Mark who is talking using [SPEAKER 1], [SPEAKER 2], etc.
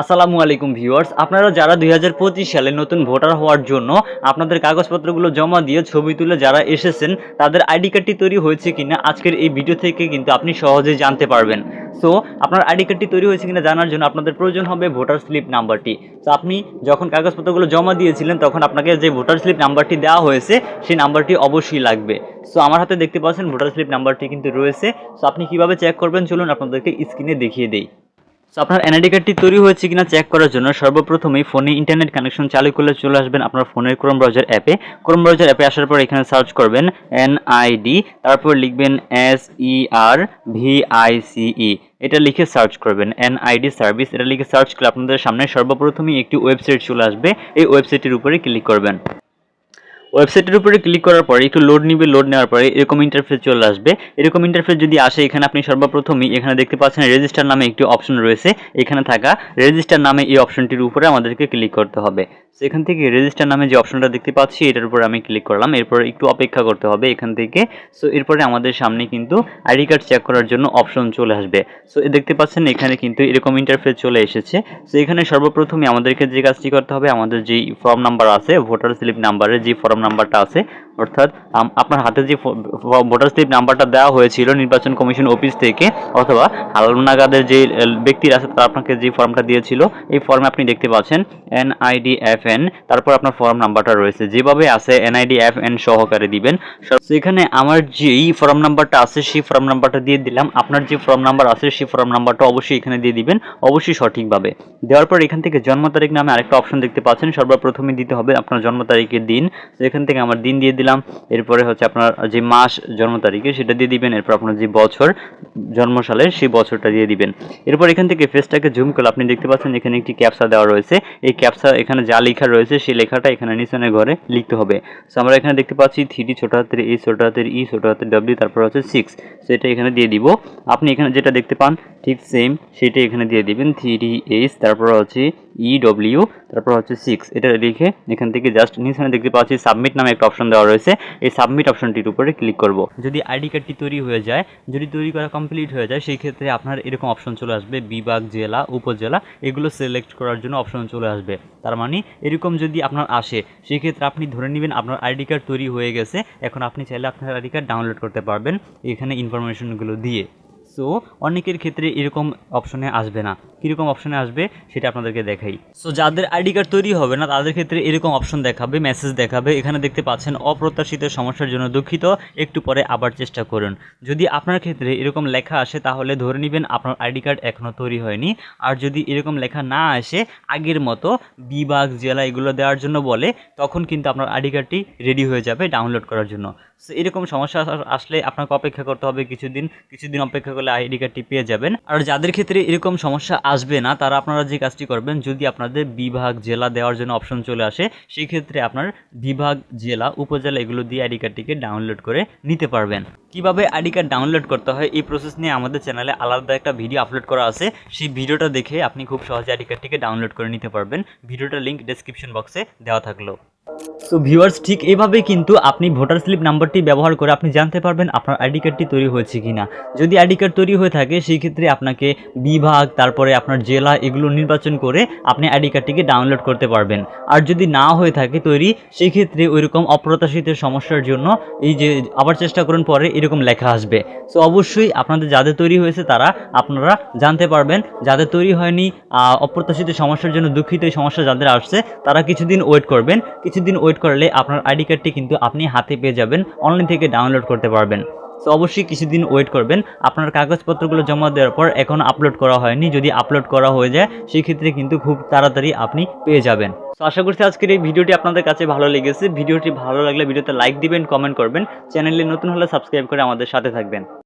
[SPEAKER 1] আসসালামু আলাইকুম ভিউয়ার্স, আপনারা যারা দুই হাজার পঁচিশ সালে নতুন ভোটার হওয়ার জন্য আপনাদের কাগজপত্রগুলো জমা দিয়ে ছবি তুলে যারা এসেছেন, তাদের আইডি কার্ডটি তৈরি হয়েছে কিনা আজকের এই ভিডিও থেকে কিন্তু আপনি সহজেই জানতে পারবেন। সো আপনার আইডি কার্ডটি তৈরি হয়েছে কিনা জানার জন্য আপনাদের প্রয়োজন হবে ভোটার স্লিপ নাম্বারটি। তো আপনি যখন কাগজপত্রগুলো জমা দিয়েছিলেন, তখন আপনাকে যে ভোটার স্লিপ নাম্বারটি দেওয়া হয়েছে, সেই নাম্বারটি অবশ্যই লাগবে। সো আমার হাতে দেখতে পাচ্ছেন ভোটার স্লিপ নাম্বারটি কিন্তু রয়েছে। সো আপনি কীভাবে চেক করবেন, চলুন আপনাদেরকে স্ক্রিনে দেখিয়ে দেই। সো আপনার এনআইডি কার্ডটি তৈরি হয়েছে কিনা চেক করার জন্য সর্বপ্রথমেই ফোনে ইন্টারনেট কানেকশন চালু করলে চলে আসবেন আপনার ফোনের ক্রোম ব্রাউজার অ্যাপে ক্রোম ব্রাউজার অ্যাপে আসার পর এখানে সার্চ করবেন এনআইডি তারপর লিখবেন S E R V I C E এটা লিখে সার্চ করবেন এনআইডি সার্ভিস এটা লিখে সার্চ করলে আপনাদের সামনে সর্বপ্রথমেই একটি ওয়েবসাইট চলে আসবে। এই ওয়েবসাইটের উপরে ক্লিক করবেন। ওয়েবসাইটের উপরে ক্লিক করার পরে, একটু লোড নিবে লোড নেওয়ার পরে এরকম ইন্টারফেস চলে আসবে। এরকম ইন্টারফেস যদি আসে, এখানে আপনি সর্বপ্রথমই এখানে দেখতে পাচ্ছেন রেজিস্টার নামে একটি অপশন রয়েছে। এখানে থাকা রেজিস্টার নামে এই অপশনটির উপরে আমাদেরকে ক্লিক করতে হবে। তো এখান থেকে রেজিস্টার নামে যে অপশনটা দেখতে পাচ্ছি, এটার উপরে আমি ক্লিক করলাম। এরপর একটু অপেক্ষা করতে হবে এখান থেকে। সো এরপরে আমাদের সামনে কিন্তু আইডি কার্ড চেক করার জন্য অপশন চলে আসবে। সো দেখতে পাচ্ছেন এখানে কিন্তু এরকম ইন্টারফেস চলে এসেছে। সো এখানে সর্বপ্রথমে আমাদেরকে যে কাজটি করতে হবে, আমাদের যে ফর্ম নাম্বার আছে ভোটার স্লিপ নাম্বারের যে ফর্ম নাম্বারটা আছে, অর্থাৎ আপনার হাতে যে ভোটার স্লিপ নাম্বারটা দেওয়া হয়েছিল নির্বাচন কমিশন অফিস থেকে, অথবা হালনাগাদের যে ব্যক্তির আছে, তারা আপনাকে যে ফর্মটা দিয়েছিল, এই ফর্মে আপনি দেখতে পাচ্ছেন এনআইডি এফ এন তারপর আপনার ফর্ম নাম্বারটা রয়েছে। যেভাবে আছে এনআইডি এফ এন সহকারে দিবেন। এখানে আমার যেই ফর্ম নাম্বারটা আছে, সেই ফর্ম নাম্বারটা দিয়ে দিলাম। আপনার যে ফর্ম নাম্বার আছে, সেই ফর্ম নাম্বারটা অবশ্যই এখানে দিয়ে দিবেন, অবশ্যই সঠিকভাবে। দেওয়ার পর এখান থেকে জন্ম তারিখ নামে আরেকটা অপশন দেখতে পাচ্ছেন। সর্বপ্রথমে দিতে হবে আপনার জন্ম তারিখের দিন। এখান থেকে আমার দিন দিয়ে দিলাম। এরপরে হচ্ছে আপনার যে মাস জন্ম তারিখে, সেটা দিয়ে দিবেন। এরপর আপনার যে বছর জন্ম সালের সেই বছরটা দিয়ে দিবেন। এরপর এখান থেকে ফেসটাকে জুম করলে আপনি দেখতে পাচ্ছেন, এখানে একটি ক্যাপসা দেওয়া রয়েছে। এই ক্যাপসা এখানে যা লেখা রয়েছে, সেই লেখাটা এখানে নিচনের ঘরে লিখতে হবে। সো আমরা এখানে দেখতে পাচ্ছি থ্রি ছোট হাতের এই ছোট হাতের ই ছোট হাতের ডাব্লিউ তারপর হচ্ছে সিক্স সেটা এখানে দিয়ে দিব। আপনি এখানে যেটা দেখতে পান, ঠিক সেম সেটা এখানে দিয়ে দিবেন থ্রি এইচ তারপর হচ্ছে ই ডব্লিউ তারপর হচ্ছে সিক্স এটা লিখে এখান থেকে জাস্ট নিচে দেখতে পাচ্ছি সাবমিট নামে একটা অপশন দেওয়া রয়েছে। এই সাবমিট অপশনটির উপরে ক্লিক করব। যদি আইডি কার্ডটি তৈরি হয়ে যায়, যদি তৈরি করা কমপ্লিট হয়ে যায়, সেই ক্ষেত্রে আপনার এরকম অপশন চলে আসবে, বিভাগ, জেলা, উপজেলা, এগুলো সিলেক্ট করার জন্য অপশন চলে আসবে। তার মানে এরকম যদি আপনার আসে, সেই ক্ষেত্রে আপনি ধরে নেবেন আপনার আইডি কার্ড তৈরি হয়ে গেছে। এখন আপনি চাইলে আপনার আইডি কার্ড ডাউনলোড করতে পারবেন এখানে ইনফরমেশনগুলো দিয়ে। সো অনেকের ক্ষেত্রে এরকম অপশনে আসবে না। কীরকম অপশনে আসবে, সেটা আপনাদেরকে দেখাই। সো যাদের আইডি কার্ড তৈরি হবে না, তাদের ক্ষেত্রে এরকম অপশন দেখাবে মেসেজ দেখাবে। এখানে দেখতে পাচ্ছেন, অপ্রত্যাশিত সমস্যার জন্য দুঃখিত। একটু পরে আবার চেষ্টা করুন। যদি আপনার ক্ষেত্রে এরকম লেখা আসে, তাহলে ধরে নেবেন আপনার আইডি কার্ড এখনও তৈরি হয়নি। আর যদি এরকম লেখা না আসে, আগের মতো বিভাগ, জেলা এগুলো দেওয়ার জন্য বলে, তখন কিন্তু আপনার আইডি কার্ডটি রেডি হয়ে যাবে ডাউনলোড করার জন্য। সো এরকম সমস্যা আসলে আপনাকে অপেক্ষা করতে হবে কিছুদিন। কিছুদিন অপেক্ষা করলে আইডি কার্ডটি পেয়ে যাবেন। আর যাদের ক্ষেত্রে এরকম সমস্যা আসবে না, তারা আপনারা যে কাজটি করবেন, যদি আপনাদের বিভাগ, জেলা দেওয়ার জন্য অপশন চলে আসে সেই ক্ষেত্রে আপনার বিভাগ, জেলা, উপজেলা এগুলো দিয়ে আইডি কার্ডটিকে ডাউনলোড করে নিতে পারবেন। কীভাবে আইডি কার্ড ডাউনলোড করতে হয়, এই প্রসেস নিয়ে আমাদের চ্যানেলে আলাদা একটা ভিডিও আপলোড করা আছে। সেই ভিডিওটা দেখে আপনি খুব সহজে আইডি কার্ডটিকে ডাউনলোড করে নিতে পারবেন। ভিডিওটার লিঙ্ক ডেসক্রিপশন বক্সে দেওয়া থাকল। সো ভিউয়ার্স ঠিক এইভাবে কিন্তু আপনি ভোটার স্লিপ নাম্বারটি ব্যবহার করে আপনি জানতে পারবেন আপনার আইডি কার্ডটি তৈরি হয়েছে কিনা। যদি আইডি কার্ড তৈরি হয়ে থাকে, সেই ক্ষেত্রে আপনাকে বিভাগ, তারপরে আপনার জেলা এগুলো নির্বাচন করে আপনি আইডি কার্ডটিকে ডাউনলোড করতে পারবেন। আর যদি না হয়ে থাকে তৈরি, সেই ক্ষেত্রে ওইরকম অপ্রত্যাশিত সমস্যার জন্য এই যে আবার চেষ্টা করুন, পরে এরকম লেখা আসবে। সো অবশ্যই আপনাদের যাদের তৈরি হয়েছে তারা আপনারা জানতে পারবেন। যাদের তৈরি হয়নি অপ্রত্যাশিত সমস্যার জন্য দুঃখিত এই সমস্যা যাদের আসছে, তারা কিছুদিন ওয়েট করবেন। কিছুদিন ওয়েট করলে আপনার আইডি কার্ডটি কিন্তু আপনি হাতে পেয়ে যাবেন অনলাইন থেকে ডাউনলোড করতে পারবেন। সো অবশ্যই কিছুদিন ওয়েট করবেন। আপনার কাগজপত্রগুলো জমা দেওয়ার পর এখন আপলোড করা হয়নি। যদি আপলোড করা হয়ে যায় সেই ক্ষেত্রে কিন্তু খুব তাড়াতাড়ি আপনি পেয়ে যাবেন। তো আশা করছি আজকের এই ভিডিওটি আপনাদের কাছে ভালো লেগেছে। ভিডিওটি ভালো লাগলে ভিডিওতে লাইক দিবেন কমেন্ট করবেন। চ্যানেলে নতুন হলে সাবস্ক্রাইব করে আমাদের সাথে থাকবেন।